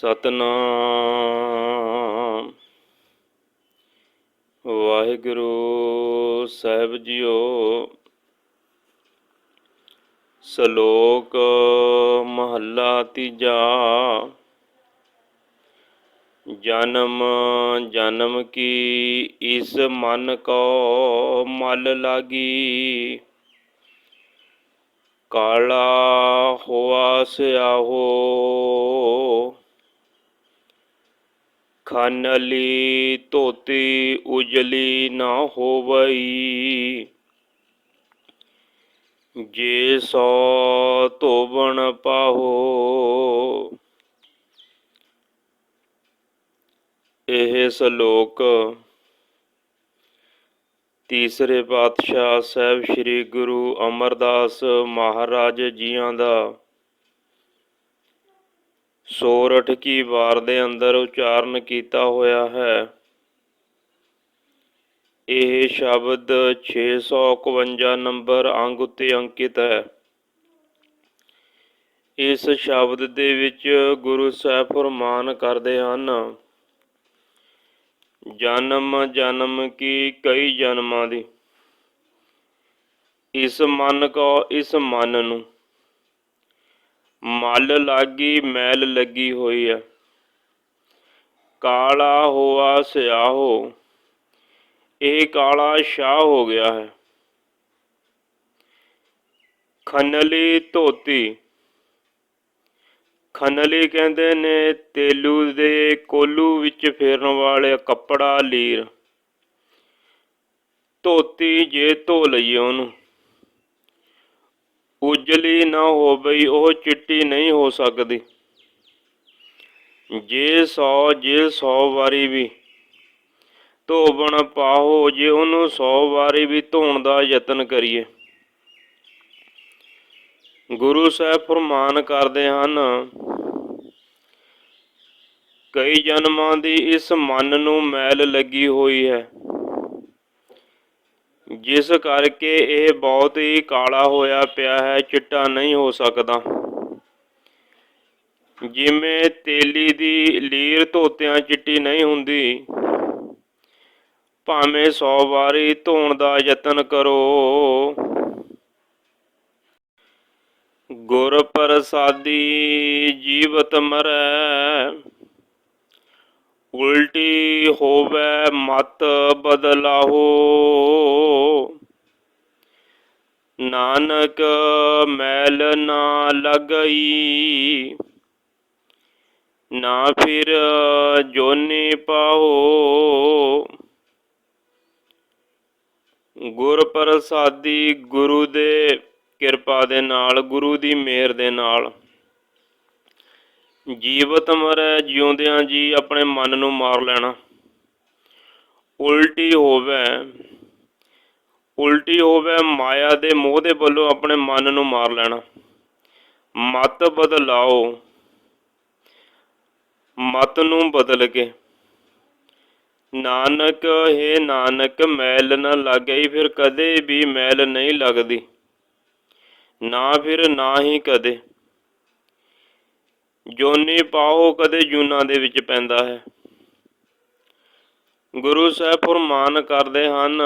ਸਤਨਾਮ। ਵਾਹਿਗੁਰੂ ਸਾਹਿਬ JIO, ਸ਼ਲੋਕ ਮਹੱਲਾ ਤੀਜਾ। ਜਨਮ ਜਨਮ ਕੀ ਇਸ ਮਨ ਕੋ ਮਲ ਲਾਗੀ? ਕਾਲਾ ਹੋਆ ਸਿਆਹੋ ਖਾਨਲੀ ਧੋਤੀ ਉਜਲੀ ਨਾ ਹੋਵਈ। ਜੇ ਸੋ ਧੋਵਣ ਪਾਹੋ, ਇਹ ਸ਼ਲੋਕ ਤੀਸਰੇ ਪਾਤਸ਼ਾਹ ਸਾਹਿਬ ਸ੍ਰੀ ਗੁਰੂ ਅਮਰਦਾਸ ਮਹਾਰਾਜ ਜੀਆਂ ਦਾ ਸੋਰਠ ਕੀ ਵਾਰ ਦੇ ਅੰਦਰ ਉਚਾਰਨ ਕੀਤਾ ਹੋਇਆ ਹੈ। ਇਹ ਸ਼ਬਦ 651 ਨੰਬਰ ਅੰਗ ਉੱਤੇ ਅੰਕਿਤ ਹੈ। ਇਸ ਸ਼ਬਦ ਦੇ ਵਿੱਚ ਗੁਰੂ ਸਾਹਿਬ ਫਰਮਾਨ ਕਰਦੇ ਹਨ, ਜਨਮ ਜਨਮ ਕੀ ਕਈ ਜਨਮਾਂ ਦੀ? ਇਸ ਮਨ ਕੋ, ਇਸ ਮਨ ਨੂੰ ਮਲ ਲਾਗੀ, ਮੈਲ ਲੱਗੀ ਹੋਈ ਹੈ ਕਾਲਾ ਹੋਆ ਸਿਆਹੋ, ਇਹ ਕਾਲਾ ਸ਼ਾਹ ਹੋ ਗਿਆ ਹੈ। ਖਨਲੀ ਧੋਤੀ, ਖਨਲੀ ਕਹਿੰਦੇ ਨੇ, ਤੇਲੂ ਦੇ ਕੋਲੂ ਵਿੱਚ ਫੇਰਨ ਵਾਲੇ ਕੱਪੜਾ ਲੀਰ। ਧੋਤੀ ਜੇ ਧੋ ਲਈਏ ਉਹਨੂੰ। ਉਜਲੀ ਨਾ ਹੋਵਈ, ਉਹ ਚਿੱਟੀ ਨਹੀਂ ਹੋ ਸਕਦੀ। ਜੇ ਸੌ ਜੇ ਸੌ ਵਾਰੀ ਵੀ ਧੋਵਣ ਪਾਹੋ, ਜੇ ਉਹਨੂੰ ਸੌ ਵਾਰੀ ਵੀ ਧੋਣ ਦਾ ਯਤਨ ਕਰੀਏ। ਗੁਰੂ ਸਾਹਿਬ ਫਰਮਾਨ ਕਰਦੇ ਹਨ, ਕਈ ਜਨਮਾਂ ਦੀ ਇਸ ਮਨ ਨੂੰ ਮੈਲ ਲੱਗੀ ਹੋਈ ਹੈ। ਜਿਸ ਕਰਕੇ ਇਹ ਬਹੁਤ ਹੀ ਕਾਲਾ ਹੋਇਆ ਪਿਆ ਹੈ, ਚਿੱਟਾ ਨਹੀਂ ਹੋ ਸਕਦਾ। ਜਿਵੇਂ ਤੇਲੀ ਦੀ ਲੀਰ ਧੋਤਿਆਂ ਚਿੱਟੀ ਨਹੀਂ ਹੁੰਦੀ, ਭਾਵੇਂ 100 ਵਾਰੀ ਧੋਣ ਦਾ ਯਤਨ ਕਰੋ। ਗੁਰ ਪ੍ਰਸਾਦੀ ਜੀਵਤ ਮਰੈ ਉਲਟੀ ਹੋਵੇ ਮਤ ਬਦਲਾਹੋ ਨਾਨਕ ਮੈਲ ਨਾ ਲਗਈ, ਨਾ ਫਿਰ ਜੋਨੀ ਪਾਹੋ ਗੁਰ ਪ੍ਰਸਾਦੀ ਗੁਰੂ ਦੇ ਕਿਰਪਾ ਦੇ ਨਾਲ, ਗੁਰੂ ਦੀ ਮਿਹਰ ਦੇ ਨਾਲ ਜੀਵਤ ਮਰੈ ਜਿਉਂਦਿਆਂ ਜੀ ਆਪਣੇ ਮਨ ਨੂੰ ਮਾਰ ਲੈਣਾ। ਉਲਟੀ ਹੋਵੇ ਉਲਟੀ ਹੋਵੇ ਮਾਇਆ ਦੇ ਮੋਹ ਦੇ ਵੱਲੋਂ ਆਪਣੇ ਮਨ ਨੂੰ ਮਾਰ ਲੈਣਾ। ਮਤ ਬਦਲਾਓ, ਮਤ ਨੂੰ ਬਦਲ ਕੇ। ਨਾਨਕ, ਹੈ ਨਾਨਕ, ਮੈਲ ਨਾ ਲੱਗਈ, ਫਿਰ ਕਦੇ ਵੀ ਮੈਲ ਨਹੀਂ ਲੱਗਦੀ। ਨਾ ਫਿਰ ਨਾ ਹੀ ਕਦੇ। ਜੋਨੀ ਪਾਓ ਕਦੇ ਜੂਨਾ ਦੇ ਵਿੱਚ ਪੈਂਦਾ ਹੈ। ਗੁਰੂ ਸਾਹਿਬ ਫਰਮਾਨ ਕਰਦੇ ਹਨ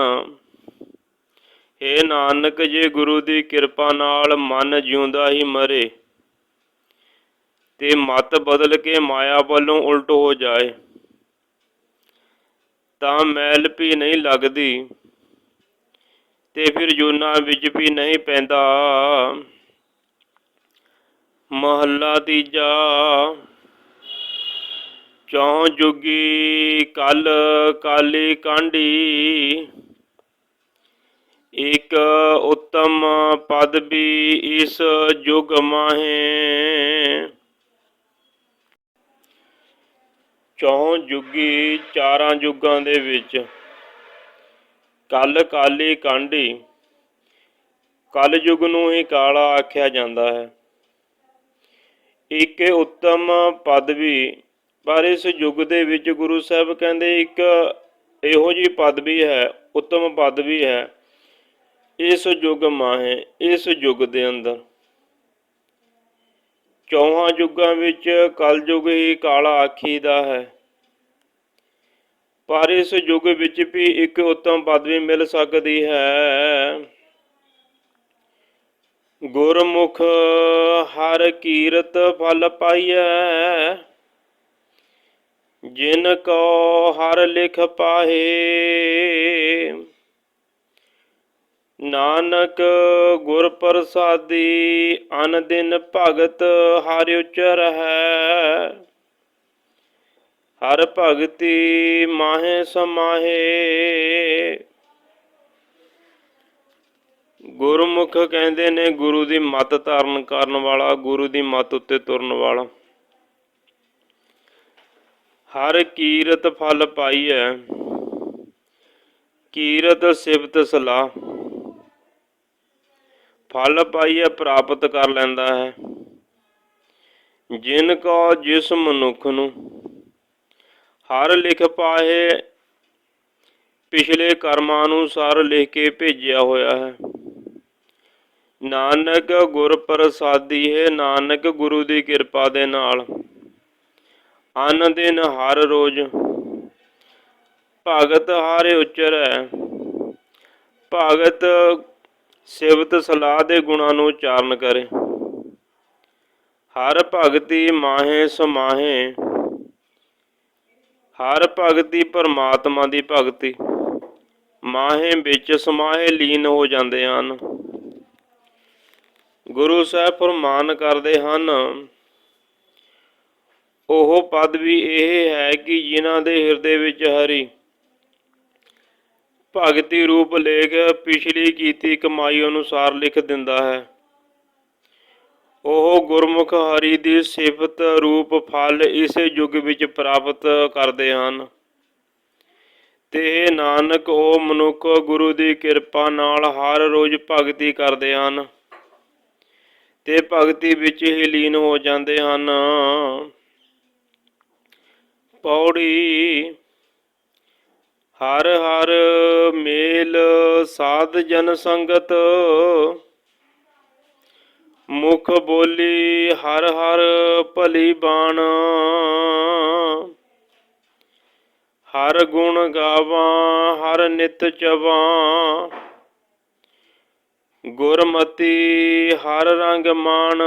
ਏ ਨਾਨਕ, ਜੇ ਗੁਰੂ ਦੀ ਕਿਰਪਾ ਨਾਲ ਮਨ ਜਿਉਂਦਾ ਹੀ ਮਰੇ, ਤੇ ਮਤ ਬਦਲ ਕੇ ਮਾਇਆ ਵੱਲੋਂ ਉਲਟ ਹੋ ਜਾਏ, ਤਾਂ ਮੈਲ ਵੀ ਨਹੀਂ ਲੱਗਦੀ ਤੇ ਫਿਰ ਜੂਨਾ ਵਿੱਚ ਵੀ ਨਹੀਂ ਪੈਂਦਾ। ਮਹੱਲਾ ਤੀਜਾ। ਚੌ ਜੁਗੀ ਕਲ ਕਾਲੀ ਕਾਂਢੀ। ਇਕ ਉੱਤਮ ਪਦ ਵੀ ਇਸ ਜੁਗ ਮਾਹੇ। ਚੌ ਜੁਗੀ ਚਾਰਾਂ ਜੁਗਾਂ ਦੇ ਵਿੱਚ ਕਲ ਕਾਲੀ ਕਾਂਢੀ। ਕਲ ਯੁਗ ਨੂੰ ਹੀ ਕਾਲਾ ਆਖਿਆ ਜਾਂਦਾ ਹੈ। ਇੱਕ ਉੱਤਮ ਪਦਵੀ ਪਰ ਇਸ ਯੁੱਗ ਦੇ ਵਿੱਚ ਗੁਰੂ ਸਾਹਿਬ ਕਹਿੰਦੇ ਇੱਕ ਇਹੋ ਜੀ ਪਦਵੀ ਹੈ, ਉੱਤਮ ਪਦਵੀ ਹੈ। ਇਸ ਯੁੱਗ ਮਾਹੇ, ਇਸ ਯੁੱਗ ਦੇ ਅੰਦਰ। ਚੌਹਾਂ ਯੁੱਗਾਂ ਵਿੱਚ ਕਲਯੁਗ ਹੀ ਕਾਲਾ ਆਖੀ ਦਾ ਹੈ। ਪਰ ਇਸ ਯੁੱਗ ਵਿੱਚ ਵੀ ਇੱਕ ਉੱਤਮ ਪਦਵੀ ਮਿਲ ਸਕਦੀ ਹੈ। ਗੁਰਮੁਖ ਹਰ ਕੀਰਤ ਫਲ ਪਾਈਐ। ਜਿਨ ਕੋ ਹਰ ਲਿਖ ਪਾਹੇ, ਨਾਨਕ ਗੁਰ ਪ੍ਰਸਾਦੀ, ਅਨ ਦਿਨ ਭਗਤ ਹਰਿ ਉਚਰ ਹੈ। ਹਰ ਭਗਤੀ ਮਾਹੇ ਸਮਾਹੇ ਗੁਰਮੁਖ ਕਹਿੰਦੇ ਨੇ ਗੁਰੂ ਦੀ ਮੱਤ ਧਾਰਨ ਕਰਨ ਵਾਲਾ, ਗੁਰੂ ਦੀ ਮੱਤ ਉੱਤੇ ਤੁਰਨ ਵਾਲਾ। ਹਰ ਕੀਰਤ ਫਲ ਪਾਈ ਹੈ ਕੀਰਤ ਸਿਫਤ ਸਲਾਹ। ਫਲ ਪਾਈਏ ਪ੍ਰਾਪਤ ਕਰ ਲੈਂਦਾ ਹੈ। ਜਿਨ ਕੋ ਜਿਸ ਮਨੁੱਖ ਨੂੰ ਹਰ ਲਿਖ ਪਾਏ ਪਿਛਲੇ ਕਰਮਾਂ ਅਨੁਸਾਰ ਲਿਖ ਕੇ ਭੇਜਿਆ ਹੋਇਆ ਹੈ। ਨਾਨਕ ਗੁਰ ਪ੍ਰਸਾਦੀ ਹੈ, ਨਾਨਕ ਗੁਰੂ ਦੀ ਕਿਰਪਾ ਦੇ ਨਾਲ। ਅਨ ਦਿਨ ਹਰ ਰੋਜ਼ ਭਗਤ ਹਾਰੇ ਉਚਰੈ। ਭਗਤ ਸਿਵਤ ਸਲਾਹ ਦੇ ਗੁਣਾਂ ਨੂੰ ਉਚਾਰਨ ਕਰੇ। ਹਰ ਭਗਤੀ ਮਾਹੇ ਸਮਾਹੇ। ਹਰ ਭਗਤੀ ਪਰਮਾਤਮਾ ਦੀ ਭਗਤੀ। ਮਾਹੇ ਵਿੱਚ ਸਮਾਹੇ ਲੀਨ ਹੋ ਜਾਂਦੇ ਹਨ। ਗੁਰੂ ਸਾਹਿਬ ਫਰਮਾਨ ਕਰਦੇ ਹਨ, ਉਹ ਪਦ ਵੀ ਇਹ ਹੈ ਕਿ ਜਿਨ੍ਹਾਂ ਦੇ ਹਿਰਦੇ ਵਿੱਚ ਹਰੀ ਭਗਤੀ ਰੂਪ ਲੇਖ ਪਿਛਲੀ ਕੀਤੀ ਕਮਾਈ ਅਨੁਸਾਰ ਲਿਖ ਦਿੰਦਾ ਹੈ। ਉਹ ਗੁਰਮੁਖ ਹਰੀ ਦੀ ਸਿਫਤ ਰੂਪ ਫਲ ਇਸੇ ਯੁੱਗ ਵਿੱਚ ਪ੍ਰਾਪਤ ਕਰਦੇ ਹਨ। ਤੇ ਨਾਨਕ, ਉਹ ਮਨੁੱਖ ਗੁਰੂ ਦੀ ਕਿਰਪਾ ਨਾਲ ਹਰ ਰੋਜ਼ ਭਗਤੀ ਕਰਦੇ ਹਨ। ਤੇ ਭਗਤੀ ਵਿੱਚ ਹੀ ਲੀਨ ਹੋ ਜਾਂਦੇ ਹਨ। ਪੌੜੀ ਹਰ ਹਰ ਮੇਲ ਸਾਧ ਜਨ ਸੰਗਤ। ਮੁਖ ਬੋਲੀ ਹਰ ਹਰ ਭਲੀ ਬਾਣ। ਹਰ ਗੁਣ ਗਾਵਾਂ ਹਰ ਨਿਤ ਚਵਾਂ। ਗੁਰਮਤੀ ਹਰ ਰੰਗ ਮਾਣ।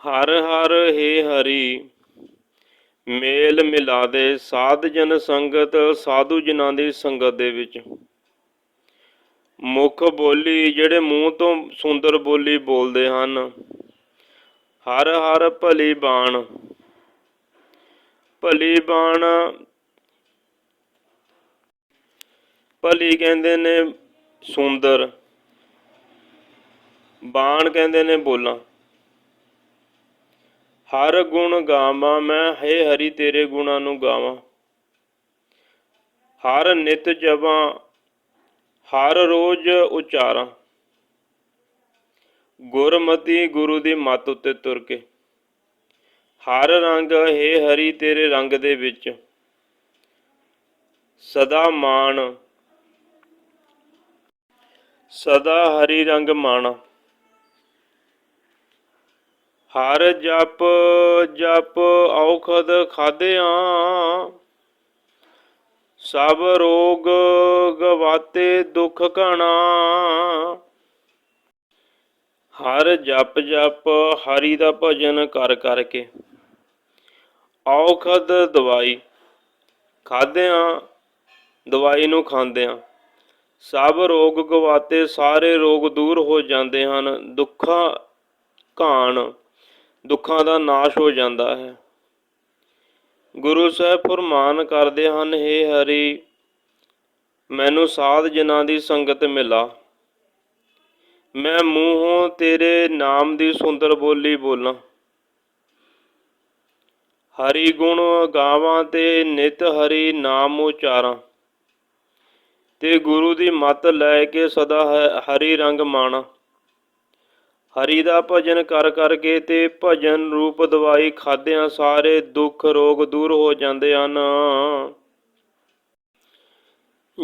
ਹਰ ਹਰ ਹੇ ਹਰੀ, ਮੇਲ ਮਿਲਾ ਦੇ ਸਾਧ ਜਨ ਸੰਗਤ, ਸਾਧੂ ਜਨਾਂ ਦੀ ਸੰਗਤ ਦੇ ਵਿੱਚ। ਮੁਖ ਬੋਲੀ ਜਿਹੜੇ ਮੂੰਹ ਤੋਂ ਸੁੰਦਰ ਬੋਲੀ ਬੋਲਦੇ ਹਨ, ਹਰ ਹਰ ਭਲੀ ਬਾਣ। ਭਲੀ ਬਾਣ, ਭਲੀ ਕਹਿੰਦੇ ਨੇ ਸੁੰਦਰ। ਬਾਣ ਕਹਿੰਦੇ ਨੇ ਬੋਲਾਂ। ਹਰ ਗੁਣ ਗਾਵਾਂ ਮੈਂ, ਹੈ ਹਰੀ ਤੇਰੇ ਗੁਣਾਂ ਨੂੰ ਗਾਵਾਂ। ਹਰ ਨਿਤ ਜਵਾਂ ਹਰ ਰੋਜ਼ ਉਚਾਰਾਂ। ਗੁਰਮਤੀ ਗੁਰੂ ਦੀ ਮੱਤ ਉੱਤੇ ਤੁਰ ਕੇ। ਹਰ ਰੰਗ, ਹੈ ਹਰੀ ਤੇਰੇ ਰੰਗ ਦੇ ਵਿੱਚ। ਸਦਾ ਮਾਣ ਸਦਾ ਹਰੀ ਰੰਗ ਮਾਣਾ। ਹਰ ਜਪ ਜਪ ਔਖਦ ਖਾਦਿਆਂ ਸਭ ਰੋਗ ਗਵਾਤੇ ਦੁਖ ਘਣਾ। ਹਰ ਜਪ ਜਪ ਹਰੀ ਦਾ ਭਜਨ ਕਰ ਕਰਕੇ। ਔਖਦ ਦਵਾਈ। ਖਾਦਿਆਂ ਦਵਾਈ ਨੂੰ ਖਾਂਦਿਆਂ। ਸਭ ਰੋਗ ਗਵਾਤੇ ਸਾਰੇ ਰੋਗ ਦੂਰ ਹੋ ਜਾਂਦੇ ਹਨ। ਦੁੱਖਾਂ ਘਾਣ ਦੁੱਖਾਂ ਦਾ ਨਾਸ਼ ਹੋ ਜਾਂਦਾ ਹੈ। ਗੁਰੂ ਸਾਹਿਬ ਫਰਮਾਨ ਕਰਦੇ ਹਨ हे ਹਰੀ, ਮੈਨੂੰ ਸਾਧ ਜਨਾਂ ਦੀ ਸੰਗਤ ਮਿਲਾ। ਮੈਂ ਮੂੰਹੋਂ ਤੇਰੇ ਨਾਮ ਦੀ ਸੁੰਦਰ ਬੋਲੀ ਬੋਲਾਂ। ਹਰੀ ਗੁਣ ਗਾਵਾਂ ਤੇ ਨਿਤ ਹਰੀ ਨਾਮ ਉਚਾਰਾਂ। ਤੇ ਗੁਰੂ ਦੀ ਮੱਤ ਲੈ ਕੇ ਸਦਾ ਹ- ਹਰੀ ਰੰਗ ਮਾਣਾ। ਹਰੀ ਦਾ ਭਜਨ ਕਰ ਕਰਕੇ ਤੇ ਭਜਨ ਰੂਪ ਦਵਾਈ ਖਾਦਿਆਂ ਸਾਰੇ ਦੁੱਖ ਰੋਗ ਦੂਰ ਹੋ ਜਾਂਦੇ ਹਨ।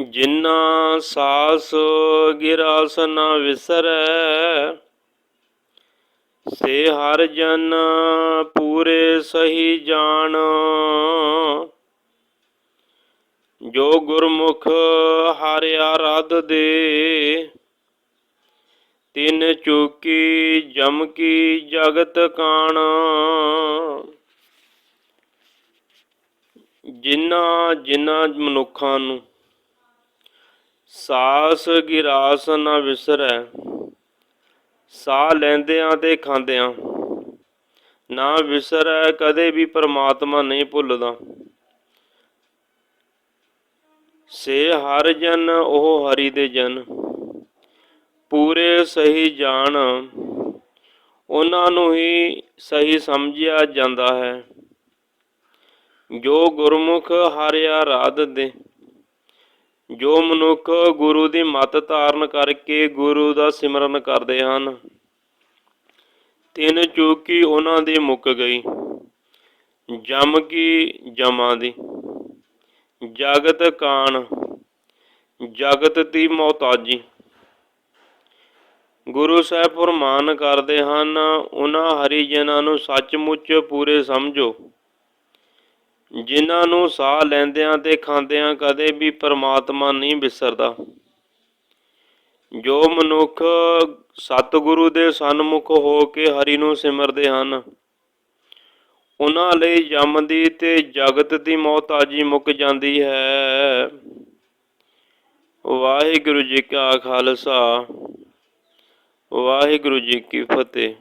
ਜਿਨ੍ਹਾਂ ਸਾਸ ਗਿਰਾਸ ਨਾ ਵਿਸਰੈ, ਸੇ ਹਰ ਜਨ ਪੂਰੇ ਸਹੀ ਜਾਣ। ਜੋ ਗੁਰਮੁਖ ਹਾਰਿਆ ਰਦ ਦੇ, ਤਿੰਨ ਚੂਕੀ ਜਮ ਕੀ ਜਗਤ ਕਾਣ। ਜਿਨ੍ਹਾਂ ਜਿਨ੍ਹਾਂ ਮਨੁੱਖਾਂ ਨੂੰ ਸਾਸ ਗਿਰਾਸ ਨਾ ਵਿਸਰੈ, ਸਾਹ ਲੈਂਦਿਆਂ ਤੇ ਖਾਂਦਿਆਂ, ਨਾ ਵਿਸਰੈ ਕਦੇ ਵੀ ਪਰਮਾਤਮਾ ਨਹੀਂ ਭੁੱਲਦਾ। ਸੇ ਹਰ ਜਨ ਉਹ ਹਰੀ ਦੇ ਜਨ। ਪੂਰੇ ਸਹੀ ਜਾਣ, ਉਹਨਾਂ ਨੂੰ ਹੀ ਸਹੀ ਸਮਝਿਆ ਜਾਂਦਾ ਹੈ। ਜੋ ਗੁਰਮੁਖ ਹਰਿਆ ਰਾਧ ਦੇ, ਜੋ ਮਨੁੱਖ ਗੁਰੂ ਦੀ ਮੱਤ ਧਾਰਨ ਕਰਕੇ ਗੁਰੂ ਦਾ ਸਿਮਰਨ ਕਰਦੇ ਹਨ, ਤਿੰਨ ਚੂਕੀ ਉਹਨਾਂ ਦੀ ਮੁੱਕ ਗਈ, ਜਮ ਕੀ ਜਮਾਂ ਦੀ। ਜਗਤ ਕਾਣ, ਜਗਤ ਦੀ ਮੌਤਾਜੀ। ਗੁਰੂ ਸਾਹਿਬ ਫਰਮਾਨ ਕਰਦੇ ਹਨ, ਉਹਨਾਂ ਹਰੀ ਜਨਾਂ ਨੂੰ ਸੱਚਮੁੱਚ ਪੂਰੇ ਸਮਝੋ। ਜਿਨ੍ਹਾਂ ਨੂੰ ਸਾਹ ਲੈਂਦਿਆਂ ਤੇ ਖਾਂਦਿਆਂ ਕਦੇ ਵੀ ਪਰਮਾਤਮਾ ਨਹੀਂ ਵਿਸਰਦਾ। ਜੋ ਮਨੁੱਖ ਸਤਿਗੁਰੂ ਦੇ ਸਨਮੁਖ ਹੋ ਕੇ ਹਰੀ ਨੂੰ ਸਿਮਰਦੇ ਹਨ ਉਹਨਾਂ ਲਈ ਜਮ ਦੀ ਤੇ ਜਗਤ ਦੀ ਮੌਤਾਜੀ ਮੁੱਕ ਜਾਂਦੀ ਹੈ। ਵਾਹਿਗੁਰੂ ਜੀ ਕਾ ਖਾਲਸਾ, ਵਾਹਿਗੁਰੂ ਜੀ ਕੀ ਫਤਿਹ।